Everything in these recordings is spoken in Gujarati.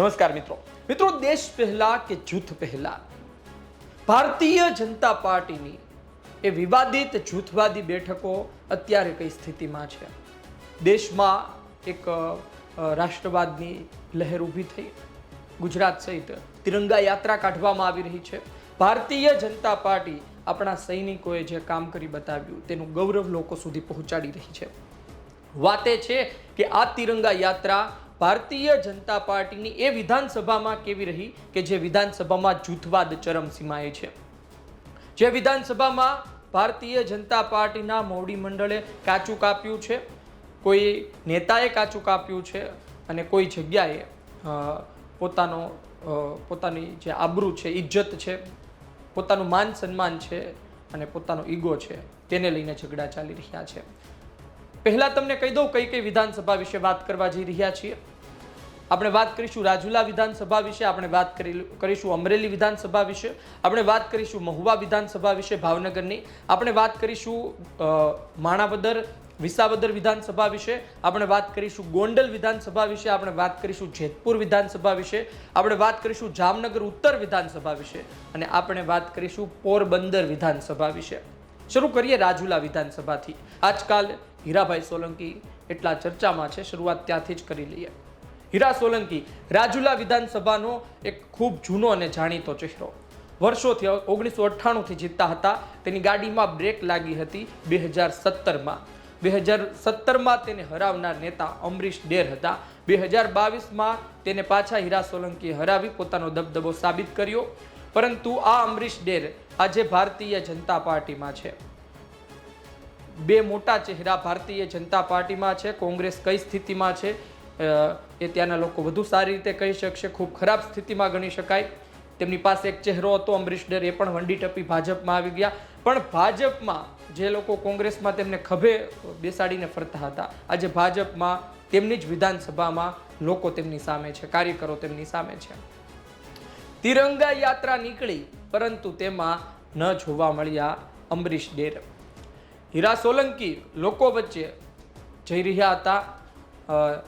નમસ્કાર મિત્રો. મિત્રો, દેશ પહેલા કે જૂથ પહેલા? ભારતીય જનતા પાર્ટીની એ વિવાદિત જૂથવાદી બેઠકો અત્યારે કઈ સ્થિતિમાં છે? દેશમાં એક રાષ્ટ્રવાદની લહેર ઊભી થઈ. ગુજરાત સહિત તિરંગા યાત્રા કાઢવામાં આવી રહી છે. ભારતીય જનતા પાર્ટી આપણા સૈનિકોએ જે કામ કરી બતાવ્યું, તેનું ગૌરવ લોકો સુધી પહોંચાડી રહી છે. વાતે છે કે આ તિરંગા યાત્રા ભારતીય જનતા પાર્ટીની એ વિધાનસભામાં કેવી રહી કે જે વિધાનસભામાં જૂથવાદ ચરમસીમાએ છે? જે વિધાનસભામાં ભારતીય જનતા પાર્ટીના મોવડી મંડળે કાચું કાપ્યું છે, કોઈ નેતાએ કાચું કાપ્યું છે અને કોઈ જગ્યાએ પોતાનો પોતાની જે આબરૂ છે ઇજ્જત છે, પોતાનું માન સન્માન છે અને પોતાનો ઈગો છે, તેને લઈને ઝઘડા ચાલી રહ્યા છે. પહેલાં તમને કહી દઉં કઈ કઈ વિધાનસભા વિશે વાત કરવા જઈ રહ્યા છીએ. આપણે વાત કરીશું રાજુલા વિધાનસભા વિશે, આપણે વાત કરીશું અમરેલી વિધાનસભા વિશે, આપણે વાત કરીશું મહુવા વિધાનસભા વિશે, ભાવનગરની. આપણે વાત કરીશું માણાવદર, વિસાવદર વિધાનસભા વિશે, આપણે વાત કરીશું ગોંડલ વિધાનસભા વિશે, આપણે વાત કરીશું જેતપુર વિધાનસભા વિશે, આપણે વાત કરીશું જામનગર ઉત્તર વિધાનસભા વિશે અને આપણે વાત કરીશું પોરબંદર વિધાનસભા વિશે. શરૂ કરીએ રાજુલા વિધાનસભાથી. આજકાલ હીરાભાઈ સોલંકી એટલા ચર્ચામાં છે, શરૂઆત ત્યાંથી જ કરી લઈએ. હીરા સોલંકી રાજુલા વિધાનસભાનો એક ખૂબ જૂનો અને જાણીતો ચહેરો. વર્ષોથી ઓગણીસો અઠ્ઠાણુંથી જીતતા હતા. તેની ગાડીમાં બ્રેક લાગી હતી બે હજાર સત્તરમાં. બે હજાર સત્તરમાં તેને હરાવનાર નેતા અમરીશ ડેર હતા. બે હજાર બાવીસમાં તેને પાછા હીરા સોલંકીએ હરાવી પોતાનો દબદબો સાબિત કર્યો. પરંતુ આ અમરીશ ડેર આજે ભારતીય જનતા પાર્ટીમાં છે. બે મોટા ચહેરા ભારતીય જનતા પાર્ટીમાં છે. કોંગ્રેસ કઈ સ્થિતિમાં છે? એ ત્યાંના લોકો વધુ સારી રીતે કહી શકશે, ખૂબ ખરાબ સ્થિતિમાં ગણી શકાય. તેમની પાસે એક ચહેરો હતો, અમરીશ ડર, એ પણ વંડી ટપી ભાજપમાં આવી ગયા. પણ ભાજપમાં જે લોકો કોંગ્રેસમાં તેમને ખભે બેસાડીને ફરતા હતા, આજે ભાજપમાં તેમની જ વિધાનસભામાં લોકો તેમની સામે છે, કાર્યકરો તેમની સામે છે. તિરંગા યાત્રા નીકળી, પરંતુ તેમાં ન જોવા મળ્યા અમરીશ ડેર. હીરા સોલંકી લોકો વચ્ચે જઈ રહ્યા હતા.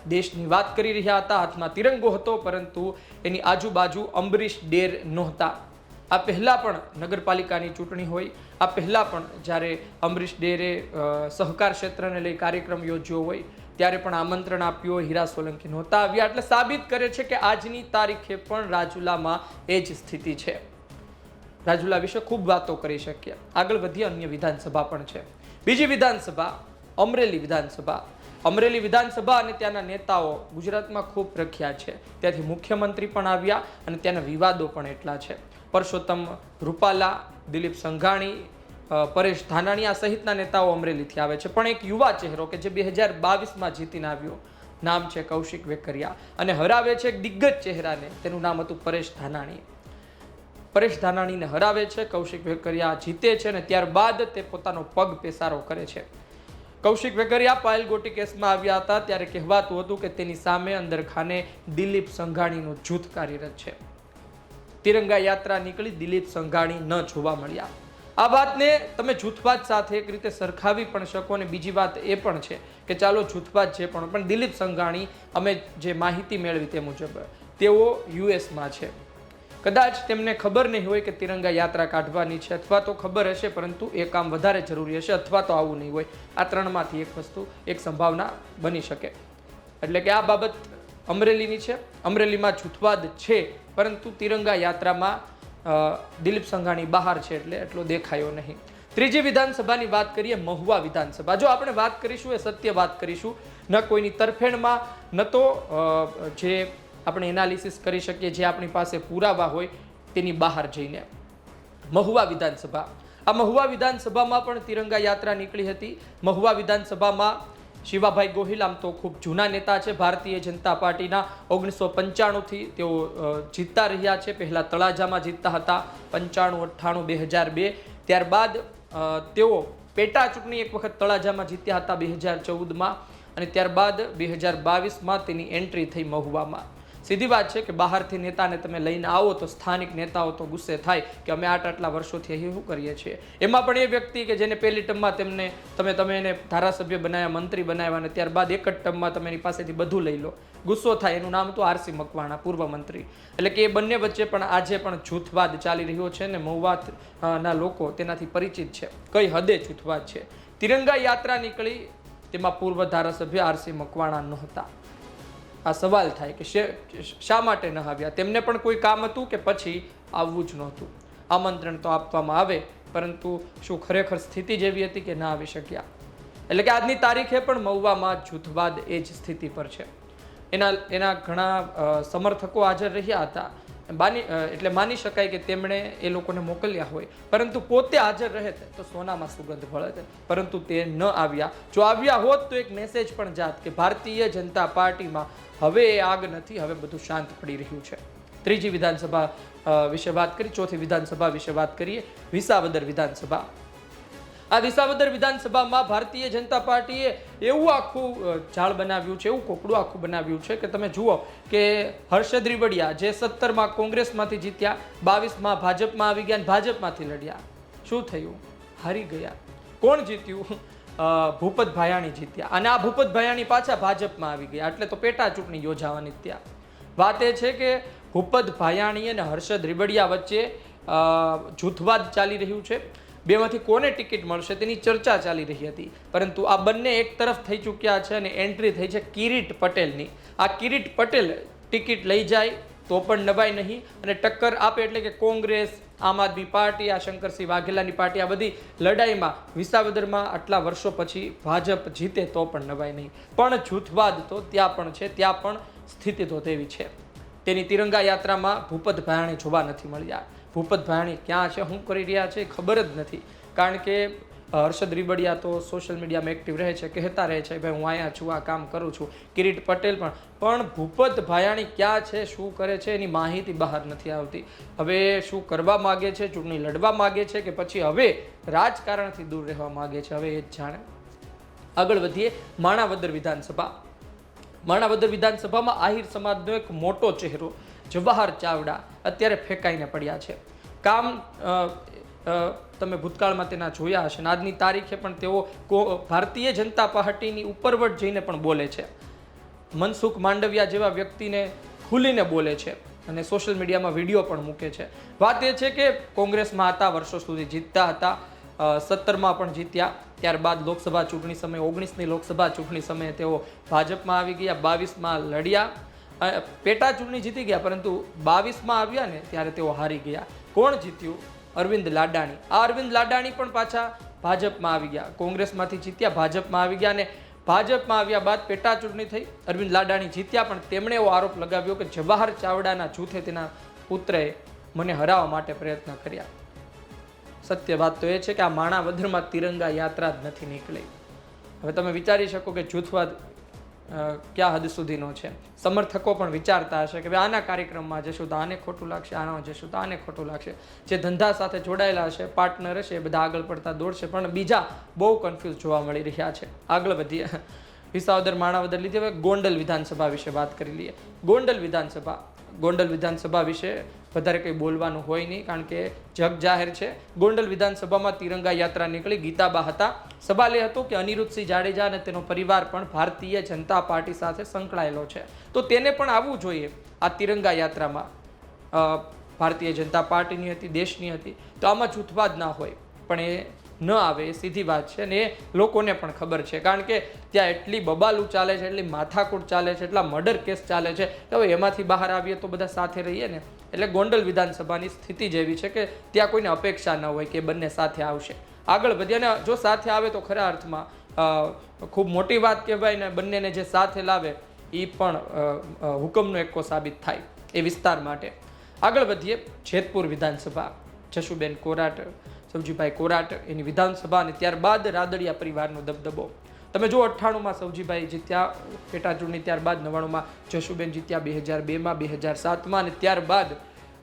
દેશની વાત કરી રહ્યા હતા, હાથમાં તિરંગો હતો, પરંતુ એની આજુબાજુ અંબરીશ ડેર નહોતા. આ પહેલાં પણ નગરપાલિકાની ચૂંટણી હોય, આ પહેલાં પણ જ્યારે અંબરીશ ડેરે સહકાર ક્ષેત્રને લઈ કાર્યક્રમ યોજ્યો હોય, ત્યારે પણ આમંત્રણ આપ્યું હીરા સોલંકી નહોતા આવ્યા. એટલે સાબિત કરે છે કે આજની તારીખે પણ રાજુલામાં એ જ સ્થિતિ છે. રાજુલા વિશે ખૂબ વાતો કરી શકીએ. આગળ વધી અન્ય વિધાનસભા પણ છે. બીજી વિધાનસભા, અમરેલી વિધાનસભા. અમરેલી વિધાનસભા અને ત્યાંના નેતાઓ ગુજરાતમાં ખૂબ પ્રખ્યાત છે. ત્યાંથી મુખ્યમંત્રી પણ આવ્યા અને ત્યાંના વિવાદો પણ એટલા છે. પરસોત્તમ રૂપાલા, દિલીપ સંઘાણી પરેશ ધાનાણી આ સહિતના નેતાઓ અમરેલીથી આવે છે. પણ એક યુવા ચહેરો કે જે બે હજાર બાવીસમાં જીતીને આવ્યો, નામ છે કૌશિક વેકરિયા. અને હરાવે છે એક દિગ્ગજ ચહેરાને, તેનું નામ હતું પરેશ ધાનાણી. પરેશ ધાનાણીને હરાવે છે, કૌશિક વેકરિયા જીતે છે અને ત્યારબાદ તે પોતાનો પગ પેસારો કરે છે. કૌશિક વેગરિયા પાયલ ગોટી કેસમાં આવ્યા હતા ત્યારે કહેવાતું હતું કે તેની સામે અંદર ખાને દિલીપ સંઘાણીનું જૂથ કાર્યરત છે. તિરંગા યાત્રા નીકળી દિલીપ સંઘાણી ન જોવા મળ્યા. આ વાતને તમે જૂથવાદ સાથે એક રીતે સરખાવી પણ શકો અને બીજી વાત એ પણ છે કે ચાલો જૂથવાદ છે પણ પણ દિલીપ સંઘાણી અમે જે માહિતી મેળવી તે મુજબ, તેઓ યુએસમાં છે. કદાચ તેમને ખબર નહીં હોય કે તિરંગા યાત્રા કાઢવાની છે અથવા તો ખબર હશે, પરંતુ એ કામ વધારે જરૂરી હશે અથવા તો આવું નહીં હોય. આ ત્રણમાંથી એક વસ્તુ, એક સંભાવના બની શકે. એટલે કે આ બાબત અમરેલીની છે. અમરેલીમાં જૂથવાદ છે, પરંતુ તિરંગા યાત્રામાં દિલીપ સંઘાણી બહાર છે એટલે એટલો દેખાયો નહીં. ત્રીજી વિધાનસભાની વાત કરીએ, મહુવા વિધાનસભા. જો આપણે વાત કરીશું, એ સત્ય વાત કરીશું, ન કોઈની તરફેણમાં, ન તો જે આપણે એનાલિસિસ કરી શકીએ જે આપણી પાસે પુરાવા હોય તેની બહાર જઈને. મહુવા વિધાનસભા. આ મહુવા વિધાનસભામાં પણ તિરંગા યાત્રા નીકળી હતી. મહુવા વિધાનસભામાં શિવાભાઈ ગોહિલ, આમ તો ખૂબ જૂના નેતા છે, ભારતીય જનતા પાર્ટીના ઓગણીસો પંચાણુંથી તેઓ જીતતા રહ્યા છે. પહેલાં તળાજામાં જીતતા હતા, પંચાણું, અઠ્ઠાણું, બે હજાર બે. ત્યારબાદ તેઓ પેટા ચૂંટણી એક વખત તળાજામાં જીત્યા હતા બે હજાર ચૌદમાં અને ત્યારબાદ બે હજાર બાવીસમાં તેની એન્ટ્રી થઈ મહુવામાં. સીધી વાત છે કે બહારથી નેતાને તમે લઈને આવો તો સ્થાનિક નેતાઓ તો ગુસ્સે થાય કે અમે આટલા આટલા વર્ષોથી અહીં શું કરીએ છીએ? એમાં પણ એ વ્યક્તિ કે જેને પહેલી ટર્મમાં તેમને તમે તમે એને ધારાસભ્ય બનાવ્યા મંત્રી બનાવ્યા અને ત્યારબાદ એક જ ટર્મમાં તમે એની પાસેથી બધું લઈ લો. ગુસ્સો થાય, એનું નામ તો આરસી મકવાણા, પૂર્વ મંત્રી. એટલે કે એ બંને વચ્ચે પણ આજે પણ જૂથવાદ ચાલી રહ્યો છે ને મહુવા ના લોકો તેનાથી પરિચિત છે. કઈ હદે જૂથવાદ છે? તિરંગા યાત્રા નીકળી, તેમાં પૂર્વ ધારાસભ્ય આરસી મકવાણા નહોતા. આ સવાલ થાય કે શે- માટે ન આવ્યા? તેમને પણ કોઈ કામ હતું કે પછી આવવું જ નહોતું? આમંત્રણ તો આપવામાં આવે, પરંતુ શું ખરેખર સ્થિતિ જેવી હતી કે ના આવી શક્યા? એટલે કે આજની તારીખે પણ મહુવામાં જૂથવાદ એ જ સ્થિતિ પર છે. એના એના ઘણા સમર્થકો હાજર રહ્યા હતા. માની એટલે માની શકાય કે તેમણે એ લોકોને મોકલ્યા હોય. પરંતુ પોતે હાજર રહે તો સોનામાં સુગંધ ભળે છે. પરંતુ તે ન આવ્યા. જો આવ્યા હોત તો એક મેસેજ પણ જાત કે ભારતીય જનતા પાર્ટીમાં હવે એ આગ નથી, હવે બધું શાંત પડી રહ્યું છે. ત્રીજી વિધાનસભા વિશે વાત કરી, ચોથી વિધાનસભા વિશે વાત કરીએ. વિસાવદર વિધાનસભા. આ વિસાવદર વિધાનસભામાં ભારતીય જનતા પાર્ટીએ એવું આખું ઝાડ બનાવ્યું છે, એવું કોકડું આખું બનાવ્યું છે કે તમે જુઓ કે હર્ષદ રીવડિયા જે સત્તરમાં કોંગ્રેસમાંથી જીત્યા, બાવીસમાં ભાજપમાં આવી ગયા અને ભાજપમાંથી લડ્યા. શું થયું? હારી ગયા. કોણ જીત્યું? ભૂપત ભાયાણી જીત્યા. અને આ ભૂપત ભાયાણી પાછા ભાજપમાં આવી ગયા. એટલે તો પેટા ચૂંટણી યોજાવાની ત્યાં. વાત એ છે કે ભૂપત ભાયાણી અને હર્ષદ રીબડિયા વચ્ચે જૂથવાદ ચાલી રહ્યું છે. બેમાંથી કોને ટિકિટ મળશે તેની ચર્ચા ચાલી રહી હતી. પરંતુ આ બંને એક તરફ થઈ ચૂક્યા છે અને એન્ટ્રી થઈ છે કિરીટ પટેલની. આ કિરીટ પટેલ ટિકિટ લઈ જાય તો પણ નભાઈ નહીં અને ટક્કર આપે એટલે કે કોંગ્રેસ, આમ આદમી પાર્ટી, આ શંકરસિંહ વાઘેલાની પાર્ટી, આ બધી લડાઈમાં વિસાવદરમાં આટલા વર્ષો પછી ભાજપ જીતે તો પણ નવાય નહીં. પણ જૂથવાદ તો ત્યાં પણ છે, ત્યાં પણ સ્થિતિ તો તેવી છે. તેની તિરંગા યાત્રામાં ભૂપત ભાયાણી જોવા નથી મળ્યા. ભૂપત ભાયાણી ક્યાં છે, શું કરી રહ્યા છે ખબર જ નથી. કારણ કે હર્ષદ રીબડિયા તો સોશિયલ મીડિયામાં એક્ટિવ રહે છે, કહેતા રહે છે, ભાઈ, હું અહીંયા છું, આ કામ કરું છું. કિરીટ પટેલ પણ પણ ભૂપત ભાયાણી ક્યાં છે, શું કરે છે, એની માહિતી બહાર નથી આવતી. હવે શું કરવા માગે છે, ચૂંટણી લડવા માગે છે કે પછી હવે રાજકારણથી દૂર રહેવા માગે છે, હવે એ જ જાણે. આગળ વધીએ, માણાવદર વિધાનસભા. માણાવદર વિધાનસભામાં આહિર સમાજનો એક મોટો ચહેરો જવાહર ચાવડા અત્યારે ફેંકાઈને પડ્યા છે. કામ તમે ભૂતકાળમાં તેના જોયા હશે. આજની તારીખે પણ તેઓ કો- ભારતીય જનતા પાર્ટીની ઉપરવટ જઈને પણ બોલે છે. મનસુખ માંડવિયા જેવા વ્યક્તિને ખુલીને બોલે છે અને સોશિયલ મીડિયામાં વીડિયો પણ મૂકે છે. વાત એ છે કે કોંગ્રેસમાં હતા, વર્ષો સુધી જીતતા હતા સત્તરમાં પણ જીત્યા. ત્યારબાદ લોકસભા ચૂંટણી સમયે ઓગણીસની લોકસભા ચૂંટણી સમયે તેઓ ભાજપમાં આવી ગયા, બાવીસમાં લડ્યા. પેટા ચૂંટણી જીતી ગયા, પરંતુ બાવીસમાં આવ્યા ને ત્યારે તેઓ હારી ગયા. કોણ જીત્યું? અરવિંદ લાડાણી. આ અરવિંદ લાડાણી પણ પાછા ભાજપમાં આવી ગયા. કોંગ્રેસમાંથી જીત્યા, ભાજપમાં આવી ગયા અને ભાજપમાં આવ્યા બાદ પેટા ચૂંટણી થઈ. અરવિંદ લાડાણી જીત્યા, પણ તેમણે એવો આરોપ લગાવ્યો કે જવાહર ચાવડાના જૂથે તેના પુત્રએ મને હરાવવા માટે પ્રયત્ન કર્યા. સત્ય વાત તો એ છે કે આ માણાવદરમાં તિરંગા યાત્રા જ નથી નીકળી. હવે તમે વિચારી શકો કે જૂથવાદ ક્યાં હદ સુધીનો છે? સમર્થકો પણ વિચારતા હશે કે, ભાઈ આના કાર્યક્રમમાં જશું તો આને ખોટું લાગશે, આના જશું તો આને ખોટું લાગશે. જે ધંધા સાથે જોડાયેલા હશે પાર્ટનર હશે, એ બધા આગળ પડતા દોડશે, પણ બીજા બહુ કન્ફ્યુઝ જોવા મળી રહ્યા છે. આગળ વધીએ. વિસાવદર માણાવદર લીધે, હવે ગોંડલ વિધાનસભા વિશે વાત કરી લઈએ. ગોંડલ વિધાનસભા ગોંડલ વિધાનસભા વિશે વધારે કંઈ બોલવાનું હોય નહીં, કારણ કે જગ જાહેર છે. ગોંડલ વિધાનસભામાં તિરંગા યાત્રા નીકળી. ગીતાબા હતા. સવાલ એ હતો કે અનિરુદ્ધસિંહ જાડેજા અને તેનો પરિવાર પણ ભારતીય જનતા પાર્ટી સાથે સંકળાયેલો છે. તો તેને પણ આવવું જોઈએ આ તિરંગા યાત્રામાં. ભારતીય જનતા પાર્ટીની હતી, દેશની હતી. તો આમાં જૂથવાદ ના હોય, પણ એ ન આવે, એ સીધી વાત છે અને એ લોકોને પણ ખબર છે. કારણ કે ત્યાં એટલી બબાલું ચાલે છે, એટલી માથાકૂટ ચાલે છે, એટલા મર્ડર કેસ ચાલે છે. તો એમાંથી બહાર આવીએ તો બધા સાથે રહીએ ને. એટલે ગોંડલ વિધાનસભાની સ્થિતિ જેવી છે કે ત્યાં કોઈને અપેક્ષા ન હોય કે બંને સાથે આવશે. આગળ વધ્યા અને જો સાથે આવે તો ખરા અર્થમાં ખૂબ મોટી વાત કહેવાય ને બંનેને જે સાથે લાવે એ પણ હુકમનો એકો સાબિત થાય એ વિસ્તાર માટે. આગળ વધીએ જેતપુર વિધાનસભા. જશુબેન કોરાટ સવજીભાઈ કોરાટ એની વિધાનસભા અને ત્યારબાદ રાદડિયા પરિવારનો દબદબો. તમે જો અઠ્ઠાણુંમાં સવજીભાઈ જીત્યા, પેટા ત્યારબાદ નવ્વાણુંમાં જશુબેન જીત્યા બે હજાર બેમાં બે હજાર સાતમાં અને ત્યારબાદ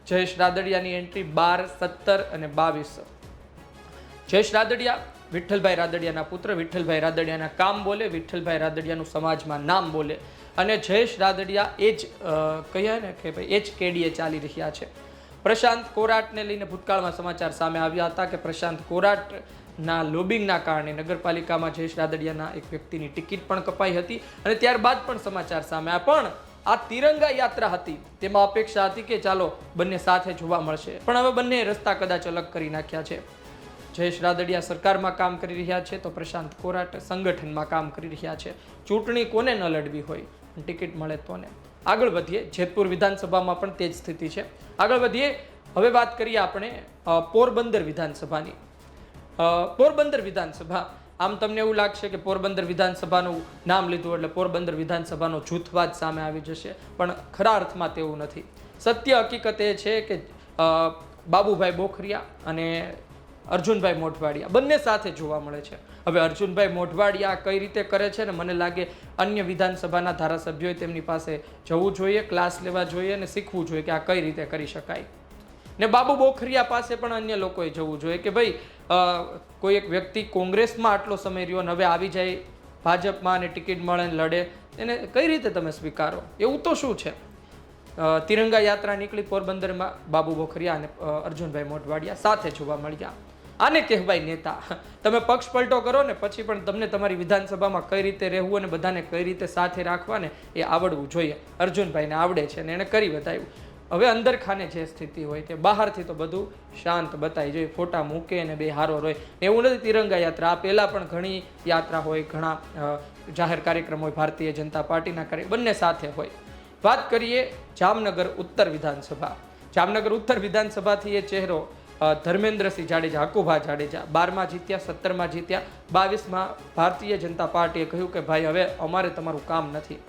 જયેશ રાદડિયાની એન્ટ્રી બાર, સત્તર અને બાવીસ. જયેશ રાદડિયા, વિઠ્ઠલભાઈ રાદડિયાના પુત્ર, વિઠ્ઠલભાઈ રાદડિયાના કામ બોલે, વિઠ્ઠલભાઈ રાદડિયાનું સમાજમાં નામ બોલે. અને જયેશ રાદડિયા એ જ કહીએ ને કે ભાઈ, એ જ કેડીએ ચાલી રહ્યા છે. પ્રશાંત કોરાટને લઈને ભૂતકાળમાં સમાચાર સામે આવ્યા હતા કે પ્રશાંત કોરાટના લોબિંગના કારણે નગરપાલિકામાં જયેશ રાદડિયાના એક વ્યક્તિની ટિકિટ પણ કપાઈ હતી અને ત્યારબાદ પણ સમાચાર સામે પણ આ તિરંગા યાત્રા હતી. તેમાં અપેક્ષા હતી કે ચાલો બંને સાથે જોવા મળશે. પણ હવે બંને રસ્તા કદાચ અલગ કરી નાખ્યા છે. જયેશ રાદડિયા સરકારમાં કામ કરી રહ્યા છે તો પ્રશાંત કોરાટ સંગઠનમાં કામ કરી રહ્યા છે. ચૂંટણી કોને ન લડવી હોય? ટિકિટ મળે તોને આગળ વધીએ. જેતપુર વિધાનસભામાં પણ તે જ સ્થિતિ છે. આગળ વધીએ. હવે વાત કરીએ આપણે પોરબંદર વિધાનસભાની. પોરબંદર વિધાનસભા. આમ તમને એવું લાગશે કે પોરબંદર વિધાનસભાનું નામ લીધું એટલે પોરબંદર વિધાનસભાનો જૂથવાદ સામે આવી જશે, પણ ખરા અર્થમાં તેવું નથી. સત્ય હકીકત એ છે કે બાબુભાઈ બોખરિયા અને અર્જુનભાઈ મોઢવાડિયા બંને સાથે જોવા મળે છે. હવે અર્જુનભાઈ મોઢવાડિયા કઈ રીતે કરે છે ને મને લાગે અન્ય વિધાનસભાના ધારાસભ્યોએ તેમની પાસે જવું જોઈએ, ક્લાસ લેવા જોઈએ અને શીખવું જોઈએ કે આ કઈ રીતે કરી શકાય. ને બાબુ બોખરિયા પાસે પણ અન્ય લોકોએ જવું જોઈએ કે ભાઈ કોઈ એક વ્યક્તિ કોંગ્રેસમાં આટલો સમય રહ્યો અને હવે આવી જાય, ભાજપમાં અને ટિકિટ મળે ને લડે, એને કઈ રીતે તમે સ્વીકારો? એવું તો શું છે? તિરંગા યાત્રા નીકળી પોરબંદરમાં બાબુ બોખરિયા અને અર્જુનભાઈ મોઢવાડિયા સાથે જોવા મળ્યા. આને કહેવાય નેતા. તમે પક્ષ પલટો કરો ને પછી પણ તમને તમારી વિધાનસભામાં કઈ રીતે રહેવું અને બધાને કઈ રીતે સાથે રાખવા ને એ આવડવું જોઈએ. અર્જુનભાઈને આવડે છે અને એણે કરી બતાવ્યું. હવે અંદર ખાને જે સ્થિતિ હોય તે બહારથી તો બધું શાંત બતાવી જોઈએ ફોટા મૂકે અને બે હારો રહે એવું નથી તિરંગા યાત્રા. આ પહેલાં પણ ઘણી યાત્રા હોય, ઘણા જાહેર કાર્યક્રમ હોય, ભારતીય જનતા પાર્ટીના કાર્ય, બંને સાથે હોય. વાત કરીએ જામનગર ઉત્તર વિધાનસભા. જામનગર ઉત્તર વિધાનસભાથી એ ચહેરો ધર્મેન્દ્રસિંહ જાડેજા હકુભા જાડેજા, બારમાં જીત્યા, સત્તરમાં જીત્યા, બાવીસમાં ભારતીય જનતા પાર્ટીએ કહ્યું કે, ભાઈ, હવે અમારે તમારું કામ નથી.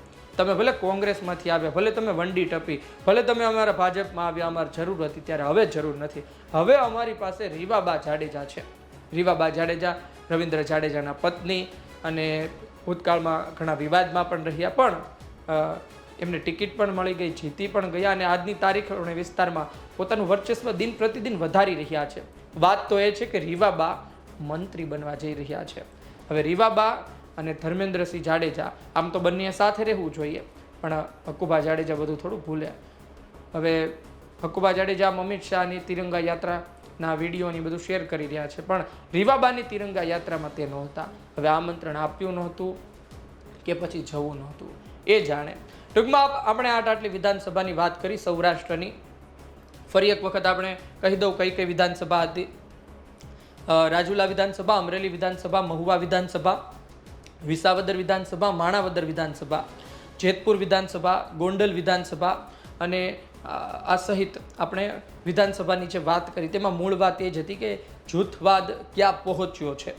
તમે ભલે કોંગ્રેસમાંથી આવ્યા, ભલે તમે વંડી ટપી, ભલે તમે અમારા ભાજપમાં આવ્યા, અમારે જરૂર હતી ત્યારે હવે જરૂર નથી. હવે અમારી પાસે રીવાબા જાડેજા છે. રીવાબા જાડેજા, રવિન્દ્ર જાડેજાના પત્ની અને ભૂતકાળમાં ઘણા વિવાદમાં પણ રહ્યા, પણ એમને ટિકિટ પણ મળી ગઈ, જીતી પણ ગયા અને આજની તારીખ અને વિસ્તારમાં પોતાનું વર્ચસ્વ દિન પ્રતિદિન વધારી રહ્યા છે. વાત તો એ છે કે રીવાબા મંત્રી બનવા જઈ રહ્યા છે. હવે રીવાબા અને ધર્મેન્દ્રસિંહ જાડેજા, આમ તો બંને સાથે રહેવું જોઈએ, પણ હકુભા જાડેજા બધું થોડું ભૂલે. હવે હકુભા જાડેજા અમિત શાહની તિરંગા યાત્રાના વિડીયોની બધું શેર કરી રહ્યા છે, પણ રીવાબાની તિરંગા યાત્રામાં તે નહોતા. હવે આમંત્રણ આપ્યું નહોતું કે પછી જવું નહોતું. એ જાણે. ટૂંકમાં આપણે આટ આટલી વિધાનસભાની વાત કરી સૌરાષ્ટ્રની. ફરી એક વખત આપણે કહી દઉં કઈ કઈ વિધાનસભા હતી. રાજુલા વિધાનસભા, અમરેલી વિધાનસભા, મહુવા વિધાનસભા વિસાવદર વિધાનસભા, માણાવદર વિધાનસભા, જેતપુર વિધાનસભા, ગોંડલ વિધાનસભા અને આ સહિત આપણે વિધાનસભાની જે વાત કરી તેમાં મૂળ વાત એ જ હતી કે જૂથવાદ ક્યાં પહોંચ્યો છે?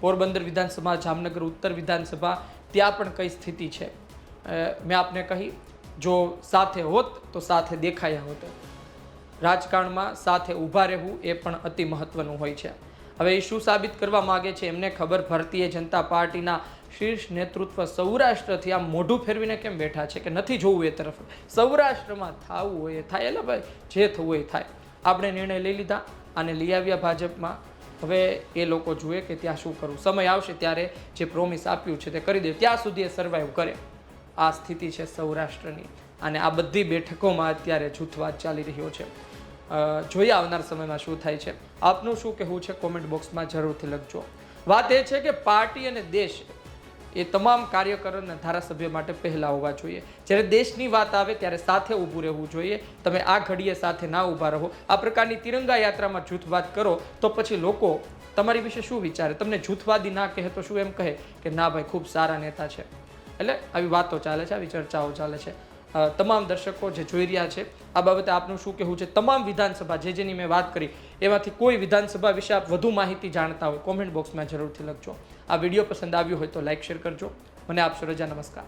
પોરબંદર વિધાનસભા, જામનગર ઉત્તર વિધાનસભા, ત્યાં પણ કઈ સ્થિતિ છે? મેં આપને કહી, જો સાથે હોત તો સાથે દેખાયા હોત. રાજકારણમાં સાથે ઊભા રહેવું એ પણ અતિ મહત્વનું હોય છે. હવે એ શું સાબિત કરવા માગે છે એમને ખબર ભારતીય જનતા પાર્ટીના શીર્ષ નેતૃત્વ સૌરાષ્ટ્રથી આમ મોઢું ફેરવીને કેમ બેઠા છે કે નથી જોવું એ તરફ? સૌરાષ્ટ્રમાં થવું હોય એ થાય. એટલે ભાઈ, જે થવું હોય થાય. આપણે નિર્ણય લઈ લીધા અને લઈ આવ્યા ભાજપમાં. હવે એ લોકો જુએ કે ત્યાં શું કરવું. સમય આવશે ત્યારે જે પ્રોમિસ આપ્યું છે તે કરી દે. ત્યાં સુધી એ સર્વાઈવ કરે. આ સ્થિતિ છે સૌરાષ્ટ્રની. અને આ બધી બેઠકોમાં અત્યારે જૂથવાદ ચાલી રહ્યો છે. જોઈએ આવનાર સમયમાં શું થાય છે. આપનું શું કહેવું છે કોમેન્ટ બોક્સમાં જરૂરથી લખજો. વાત એ છે કે પાર્ટી અને દેશ એ તમામ કાર્યકર અને ધારાસભ્ય માટે પહેલાં હોવા જોઈએ. જ્યારે દેશની વાત આવે ત્યારે સાથે ઊભું રહેવું જોઈએ. તમે આ ઘડીએ સાથે ના ઊભા રહો. આ પ્રકારની તિરંગા યાત્રામાં જૂથવાદ કરો તો પછી લોકો તમારી વિશે શું વિચારે? તમને જૂથવાદી ના કહે તો શું એમ કહે કે ના ભાઈ, ખૂબ સારા નેતા છે. એટલે આવી વાતો ચાલે છે, આવી ચર્ચાઓ ચાલે છે. તમામ દર્શકો જે જોઈ રહ્યા છે, આ બાબતે આપનું શું કહેવું છે? તમામ વિધાનસભા, જે જેની મેં વાત કરી, એમાંથી કોઈ વિધાનસભા વિશે આપ વધુ માહિતી જાણતા હોય, કોમેન્ટ બોક્સમાં જરૂરથી લખજો. આ વીડિયો પસંદ આવ્યો હોય તો લાઇક શેર કરજો. મને આપશો રજા નમસ્કાર.